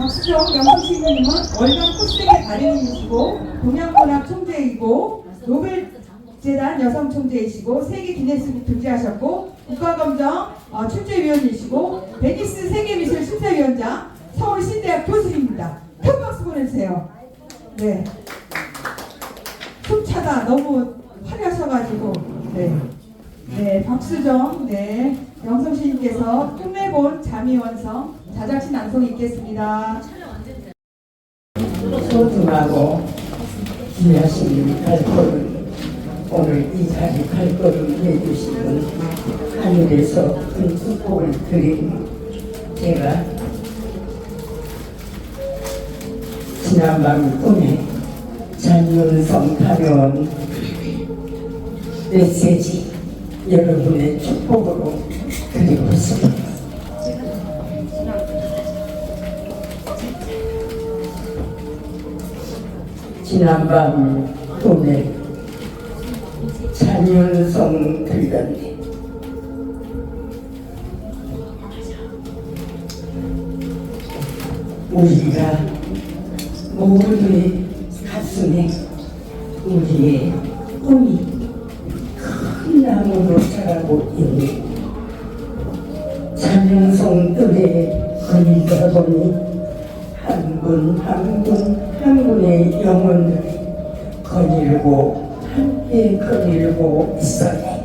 박수정 영성신부님은 월간 코스의 달인이시고 동양문학 총재이고 노벨 재단 여성 총재이시고 세계 기네스북 등재하셨고 국가검정 어, 출제위원이시고 베니스 세계미술 심사위원장 서울 신대학 교수입니다. 큰 박수 보내주세요. 네. 숨차다 너무 화려하셔가지고 네. 네, 박수정, 네, 영성씨님께서 끝내본 자미원성 자작신 낭송 읽겠습니다. 소중하고 귀하신 갈걸음 오늘 이 자리 갈걸음 해주시는 하늘에서 큰 축복을 드린 제가 지난밤 꿈에 장윤성 다녀온 메시지 여러분의 축복으로 드리고 싶습니다. 지난밤 꿈에 찬윤성 들렸네. 우리가 모두의 가슴에 우리의 꿈이 큰 나무로 자라고 있네. 뜰에 걸리다 보니 한분한분한 분의 영혼들이 거닐고 함께 거닐고 있었네.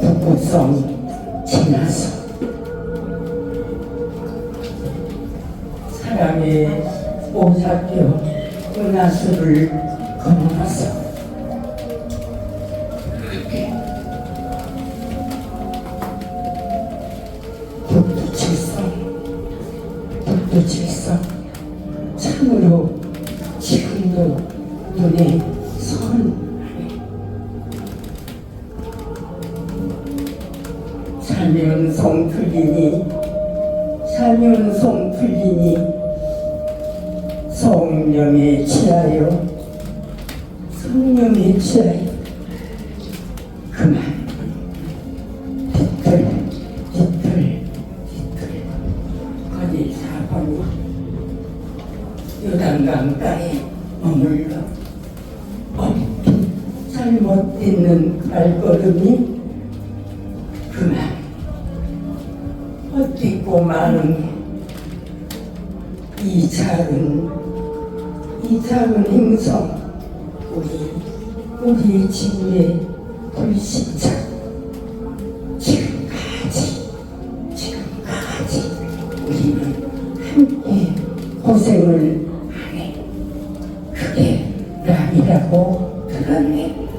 북구성 지나서 사랑의 오작교 은하수를 건너서 북두칠성 북두칠성. 참으로 지금도 눈에 선하네 살면성 풀리니 살면성 풀리니 성령에 취하여 성령에 취하여 머물러 엎힌 잘못되는 발걸음이 그만 헛디고 마는 이 작은 이 작은 행성 우리 우리 지구 낙이라고 들었네